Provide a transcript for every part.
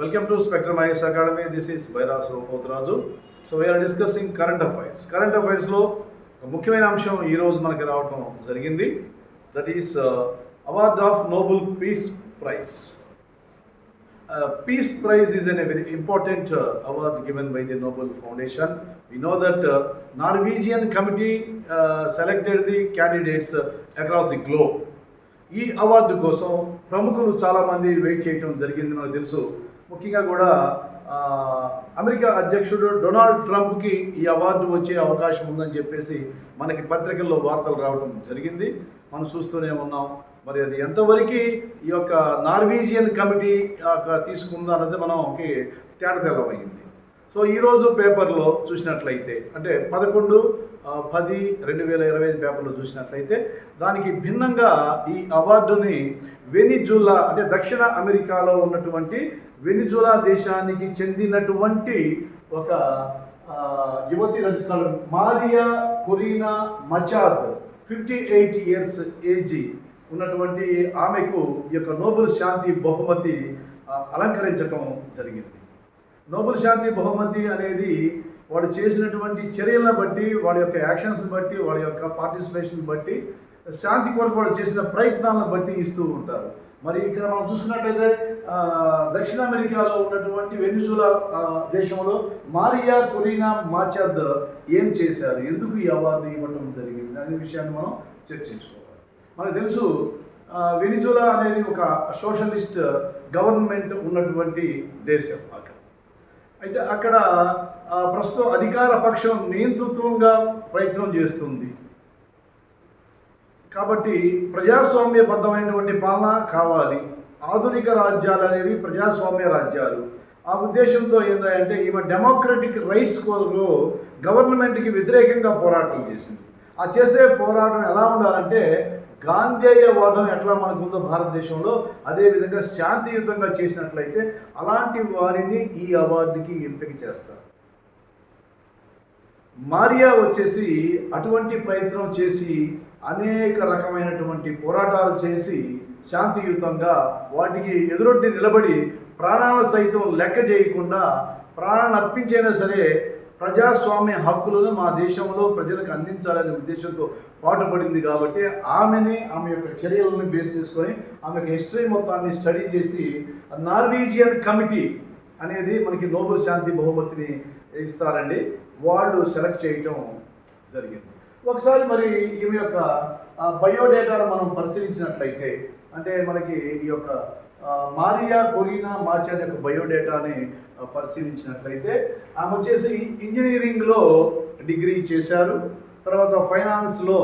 Welcome to Spectrum IAS Academy this is Bairas Rupotharaju so we are discussing current affairs current అఫైర్స్లో ఒక ముఖ్యమైన అంశం ఈరోజు మనకి రావటం జరిగింది. That is award of Nobel peace prize peace prize is an a very important award given by the Nobel Foundation we know that Norwegian committee selected the candidates across the globe ఈ award కోసం ప్రముఖులు చాలామంది wait చేయటం జరిగింది నాకు తెలుసు. ముఖ్యంగా కూడా అమెరికా అధ్యక్షుడు డొనాల్డ్ ట్రంప్కి ఈ అవార్డు వచ్చే అవకాశం ఉందని చెప్పేసి మనకి పత్రికల్లో వార్తలు రావడం జరిగింది. మనం చూస్తూనే ఉన్నాం. మరి అది ఎంతవరకు ఈ యొక్క నార్వీజియన్ కమిటీ యొక్క తీసుకుందా అన్నది మనకి తేటతెల్లమైంది సో ఈరోజు పేపర్లో చూసినట్లయితే అంటే పదకొండు పది రెండు వేల ఇరవై ఐదు పేపర్లో చూసినట్లయితే దానికి భిన్నంగా ఈ అవార్డుని వెనిజులా అంటే దక్షిణ అమెరికాలో ఉన్నటువంటి వెనిజులా దేశానికి చెందినటువంటి ఒక యువతి రచనలు Maria Corina Machado fifty eight years AG ఉన్నటువంటి ఆమెకు ఈ యొక్క నోబెల్ శాంతి బహుమతి అలంకరించడం జరిగింది. నోబెల్ శాంతి బహుమతి అనేది వాడు చేసినటువంటి చర్యలను బట్టి వాడి యొక్క యాక్షన్స్ బట్టి వాడి యొక్క పార్టిసిపేషన్ బట్టి శాంతి కొరకు వాడు చేసిన ప్రయత్నాలను బట్టి ఇస్తూ ఉంటారు. మరి ఇక్కడ మనం చూసుకున్నట్లయితే దక్షిణ అమెరికాలో ఉన్నటువంటి వెనిజులా దేశంలో మారియా కొరీనా మాచద్ ఏం చేశారు? ఎందుకు ఈ అవార్డు ఇవ్వటం జరిగింది? అనే విషయాన్ని మనం చర్చించుకోవాలి. మనకు తెలుసు వెనిజులా అనేది ఒక సోషలిస్ట్ గవర్నమెంట్ ఉన్నటువంటి దేశం అక్కడ. అయితే అక్కడ ప్రస్తుతం అధికార పక్షం నియంతృత్వంగా ప్రయత్నం చేస్తుంది. కాబట్టి ప్రజాస్వామ్యబద్ధమైనటువంటి పాలన కావాలి. ఆధునిక రాజ్యాలు అనేవి ప్రజాస్వామ్య రాజ్యాలు. ఆ ఉద్దేశంతో ఏంటంటే ఈమె డెమోక్రటిక్ రైట్స్ కొరకు గవర్నమెంట్కి వ్యతిరేకంగా పోరాటం చేసింది. ఆ చేసే పోరాటం ఎలా ఉండాలంటే గాంధేయవాదం ఎట్లా మనకు ఉందో భారతదేశంలో అదేవిధంగా శాంతియుతంగా చేసినట్లయితే అలాంటి వారిని ఈ అవార్డుకి ఎంపిక చేస్తారు. మారియా వచ్చేసి అటువంటి ప్రయత్నం చేసి అనేక రకమైనటువంటి పోరాటాలు చేసి శాంతియుతంగా వాటికి ఎదురొడ్డి నిలబడి ప్రాణాల సైతం లెక్క చేయకుండా ప్రాణాలను అర్పించైనా సరే ప్రజాస్వామ్య హక్కులను మా దేశంలో ప్రజలకు అందించాలనే ఉద్దేశంతో పాటుపడింది కాబట్టి ఆమెని ఆమె యొక్క చర్యలను బేస్ చేసుకొని ఆమెకు హిస్టరీ మొత్తాన్ని స్టడీ చేసి నార్వీజియన్ కమిటీ అనేది మనకి నోబెల్ శాంతి బహుమతిని ఇస్తారండి. వాళ్ళు సెలెక్ట్ చేయటం జరిగింది. ఒకసారి మరి ఈమె యొక్క బయోడేటాను మనం పరిశీలించినట్లయితే అంటే మనకి ఈ యొక్క మారియా కొరీనా మాచర్ యొక్క బయోడేటాని పరిశీలించినట్లయితే ఆమె వచ్చేసి ఇంజనీరింగ్లో డిగ్రీ చేశారు. తర్వాత ఫైనాన్స్లో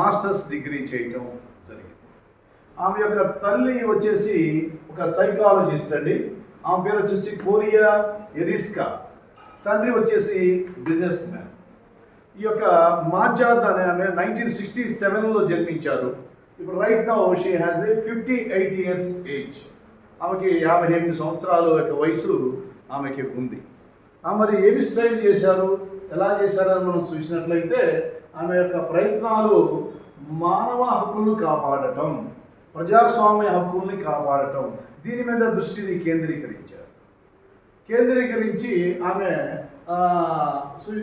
మాస్టర్స్ డిగ్రీ చేయటం జరిగింది. ఆమె యొక్క తల్లి వచ్చేసి ఒక సైకాలజిస్ట్ అండి. ఆమె పేరు వచ్చేసి కోరియా ఎరిస్కా. తండ్రి వచ్చేసి బిజినెస్ మ్యాన్. ఈ యొక్క మాజాద్ అనే ఆమె నైన్టీన్ సిక్స్టీ సెవెన్లో జన్మించారు. ఇప్పుడు right now she has a fifty eight years age ఆమెకి యాభై ఎనిమిది సంవత్సరాల యొక్క వయసు ఆమెకి ఉంది. ఆ మరి ఏమి స్ట్రైవ్ చేశారు? ఎలా చేశారని మనం చూసినట్లయితే ఆమె యొక్క ప్రయత్నాలు మానవ హక్కులను కాపాడటం ప్రజాస్వామ్య హక్కుల్ని కాపాడటం దీని మీద దృష్టిని కేంద్రీకరించారు. కేంద్రీకరించి ఆమె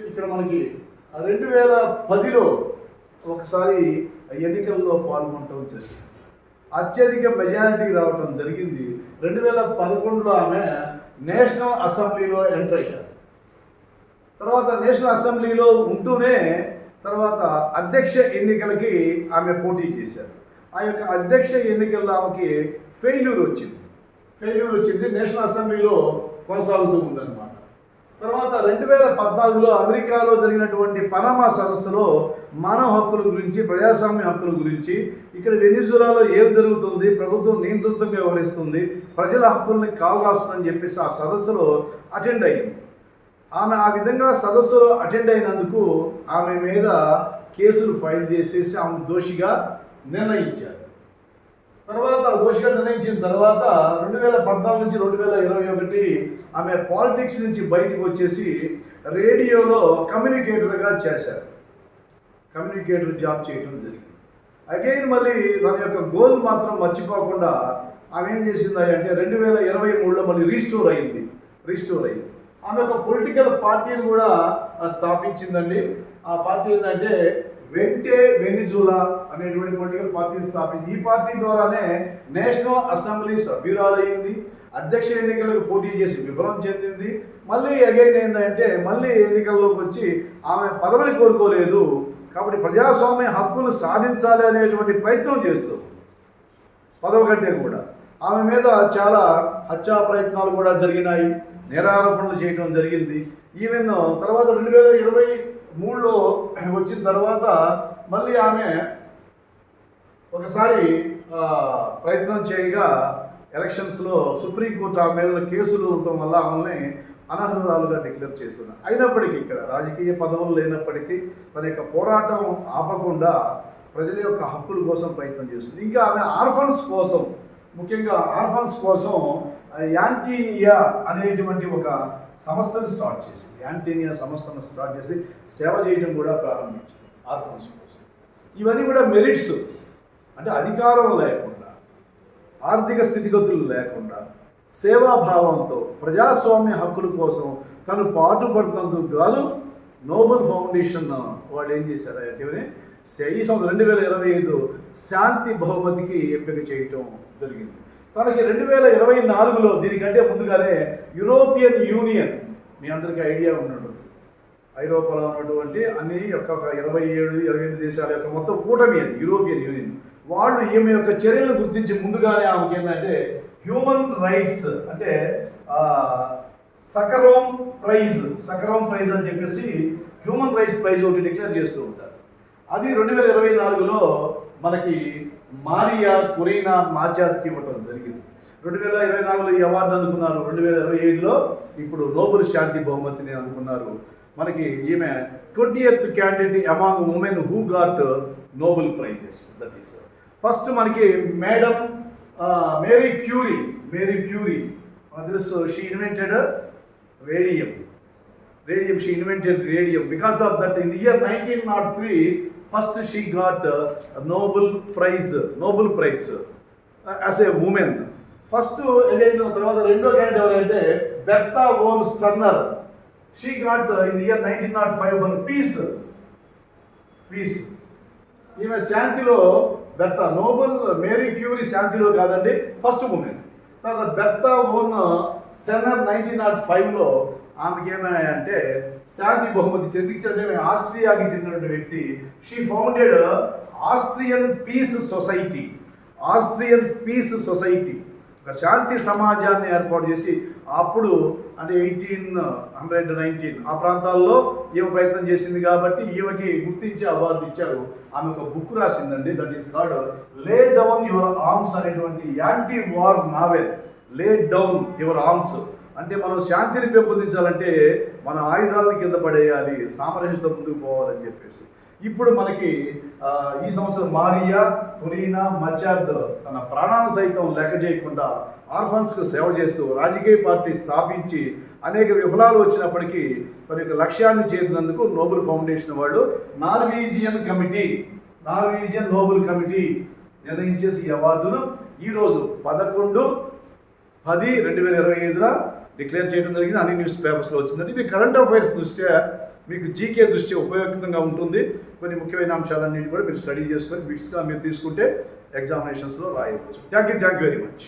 ఇక్కడ మనకి రెండు వేల పదిలో ఒకసారి ఎన్నికల్లో పాల్గొనటం జరిగింది. అత్యధిక మెజారిటీ రావటం జరిగింది. రెండు వేల పదకొండులో ఆమె నేషనల్ అసెంబ్లీలో ఎంటర్ అయ్యారు. తర్వాత నేషనల్ అసెంబ్లీలో ఉంటూనే తర్వాత అధ్యక్ష ఎన్నికలకి ఆమె పోటీ చేశారు. ఆ యొక్క అధ్యక్ష ఎన్నికల్లో ఆమెకి ఫెయిల్యూర్ వచ్చింది. ఫెయిల్యూర్ వచ్చింది. నేషనల్ అసెంబ్లీలో కొనసాగుతూ ఉందన్నమాట. తర్వాత రెండు వేల పద్నాలుగులో అమెరికాలో జరిగినటువంటి పనామా సదస్సులో మానవ హక్కుల గురించి ప్రజాస్వామ్య హక్కుల గురించి ఇక్కడ వెనిజులాలో ఏం జరుగుతుంది ప్రభుత్వం నియంత్రితంగా వ్యవహరిస్తుంది ప్రజల హక్కుల్ని కాల్ రాస్తుందని చెప్పేసి ఆ సదస్సులో అటెండ్ అయ్యింది. ఆమె ఆ విధంగా సదస్సులో అటెండ్ అయినందుకు ఆమె మీద కేసులు ఫైల్ చేసేసి ఆమె దోషిగా నిర్ణయించారు. తర్వాత దోషిగా నిర్ణయించిన తర్వాత రెండు వేల పద్నాలుగు నుంచి రెండు వేల ఇరవై ఒకటి ఆమె పాలిటిక్స్ నుంచి బయటకు వచ్చేసి రేడియోలో కమ్యూనికేటర్గా చేశారు. కమ్యూనికేటర్ జాబ్ చేయడం జరిగింది. అగైన్ మళ్ళీ తన యొక్క గోల్ మాత్రం మర్చిపోకుండా ఆమె ఏం చేసింది అంటే రెండు వేల ఇరవై మూడులో మళ్ళీ రీస్టోర్ అయింది. రీస్టోర్ అయింది. ఆమె ఒక పొలిటికల్ పార్టీని కూడా స్థాపించిందండి. ఆ పార్టీ ఏంటంటే వెంటే వెనిజులా అనేటువంటి పొలిటికల్ పార్టీని స్థాపించి ఈ పార్టీ ద్వారానే నేషనల్ అసెంబ్లీ సభ్యురాలయ్యింది. అధ్యక్ష ఎన్నికలకు పోటీ చేసి విభవం చెందింది. మళ్ళీ అగైన్ ఏంటంటే మళ్ళీ ఎన్నికల్లోకి వచ్చి ఆమె పదవిని కోరుకోలేదు. కాబట్టి ప్రజాస్వామ్య హక్కును సాధించాలి అనేటువంటి ప్రయత్నం చేస్తూ పదవి కంటే కూడా. ఆమె మీద చాలా హత్యా ప్రయత్నాలు కూడా జరిగినాయి. నేరారోపణలు చేయడం జరిగింది. ఈవెన్ తర్వాత రెండు వేల ఇరవై మూడులో వచ్చిన తర్వాత మళ్ళీ ఆమె ఒకసారి ప్రయత్నం చేయగా ఎలక్షన్స్లో సుప్రీంకోర్టు ఆమె మీద కేసులు ఉండటం వల్ల ఆమెల్ని అనర్హురాలుగా డిక్లేర్ చేస్తున్నారు అయినప్పటికీ ఇక్కడ రాజకీయ పదవులు లేనప్పటికీ తన యొక్క పోరాటం ఆపకుండా ప్రజల యొక్క హక్కుల కోసం ప్రయత్నం చేస్తుంది. ఇంకా ఆమె ఆర్ఫన్స్ కోసం ముఖ్యంగా ఆర్ఫన్స్ కోసం యాంటీనియా అనేటువంటి ఒక సంస్థను స్టార్ట్ చేసింది యాంటీనియా సంస్థను స్టార్ట్ చేసి సేవ చేయడం కూడా ప్రారంభించింది. ఆర్ఫన్స్ కోసం. ఇవన్నీ కూడా మెరిట్స్. అంటే అధికారం లేకుండా ఆర్థిక స్థితిగతులు లేకుండా సేవాభావంతో ప్రజాస్వామ్య హక్కుల కోసం తను పాటుపడుతున్నందుకు గాను నోబెల్ ఫౌండేషన్ వాళ్ళు ఏం చేశారు అంటే ఈ సంవత్సరం రెండు వేల ఇరవై ఐదు శాంతి బహుమతికి ఎంపిక చేయటం జరిగింది. మనకి రెండు వేల ఇరవై నాలుగులో దీనికంటే ముందుగానే యూరోపియన్ యూనియన్ మీ అందరికీ ఐడియా ఉన్నట్టు ఐరోపాలో ఉన్నటువంటి అన్ని యొక్క ఒక ఇరవై ఏడు ఇరవై ఎనిమిది దేశాల యొక్క మొత్తం కూటమి అది యూరోపియన్ యూనియన్. వాళ్ళు ఈమె యొక్క చర్యలను గుర్తించి ముందుగానే ఆమెకి ఏంటంటే హ్యూమన్ రైట్స్ అంటే ఆ, సకరోం ప్రైజ్ సకరోం ప్రైజ్ అని చెప్పేసి హ్యూమన్ రైట్స్ ప్రైజ్ ఒకటి డిక్లేర్ చేస్తూ ఉంటారు. అది రెండు వేల ఇరవై నాలుగులో మనకి మారియా కొరీనా మాచాత్కి ఇవ్వటం జరిగింది. రెండు వేల ఇరవై నాలుగులో ఈ అవార్డు అందుకున్నారు. రెండు వేల ఇరవై ఐదులో ఇప్పుడు నోబెల్ శాంతి బహుమతిని అందుకున్నారు. మనకి ఈమె twenty eighth candidate among women who got Nobel prizes. That is first మనకి madam Marie Curie Marie Curie. తెలుసు she invented radium radium she invented radium because of that in year nineteen nought three first she got Nobel prize Nobel prize as a women first again తర్వాత రెండో candidate ఎవరంటే Bertha von Suttner. She got in year nineteen nought five one peace peace ఈమె శాంతిలో Bertha Nobel Marie Curie శాంతిలో కాదండి first women తర్వాత Bertha von Suttner nineteen nought ఫైవ్లో ఆమెకి ఏమన్నాయంటే శాంతి బహుమతి చెందించడం ఆస్ట్రియాకి చెందినటువంటి వ్యక్తి. She founded Austrian peace society Austrian peace society ఒక శాంతి సమాజాన్ని ఏర్పాటు చేసి అప్పుడు అంటే ఎయిటీన్ హండ్రెడ్ నైన్టీన్ ఆ ప్రాంతాల్లో ఈమె ప్రయత్నం చేసింది కాబట్టి ఈమెకి గుర్తించి అవార్డు ఇచ్చారు. ఆమె ఒక book రాసిందండి. That is called lay down your arms అనేటువంటి anti war novel. Lay down your arms అంటే మనం శాంతిని పెంపొందించాలంటే మన ఆయుధాలను కింద పడేయాలి సామరస్యతో ముందుకు పోవాలని చెప్పేసి. ఇప్పుడు మనకి ఈ సంవత్సరం మారియా కొరీనా మచాద్ తన ప్రాణాలను సైతం లెక్క చేయకుండా ఆర్ఫన్స్కు సేవ చేస్తూ రాజకీయ పార్టీ స్థాపించి అనేక విఫలాలు వచ్చినప్పటికీ తన యొక్క లక్ష్యాన్ని చేరినందుకు నోబెల్ ఫౌండేషన్ వాళ్ళు Norwegian committee Norwegian Nobel committee నిర్ణయించేసి ఈ అవార్డును ఈరోజు పదకొండు పది రెండు వేల ఇరవై ఐదున డిక్లేర్ చేయడం జరిగింది. అన్ని న్యూస్ పేపర్స్లో వచ్చిందండి. ఇది కరెంట్ అఫైర్స్ దృష్ట్యా మీకు జీకే దృష్ట్యా ఉపయోగకరంగా ఉంటుంది. కొన్ని ముఖ్యమైన అంశాలన్నింటినీ కూడా మీరు స్టడీ చేసుకొని బిట్స్గా మీరు తీసుకుంటే ఎగ్జామినేషన్స్లో రాయవచ్చు. Thank you thank you very much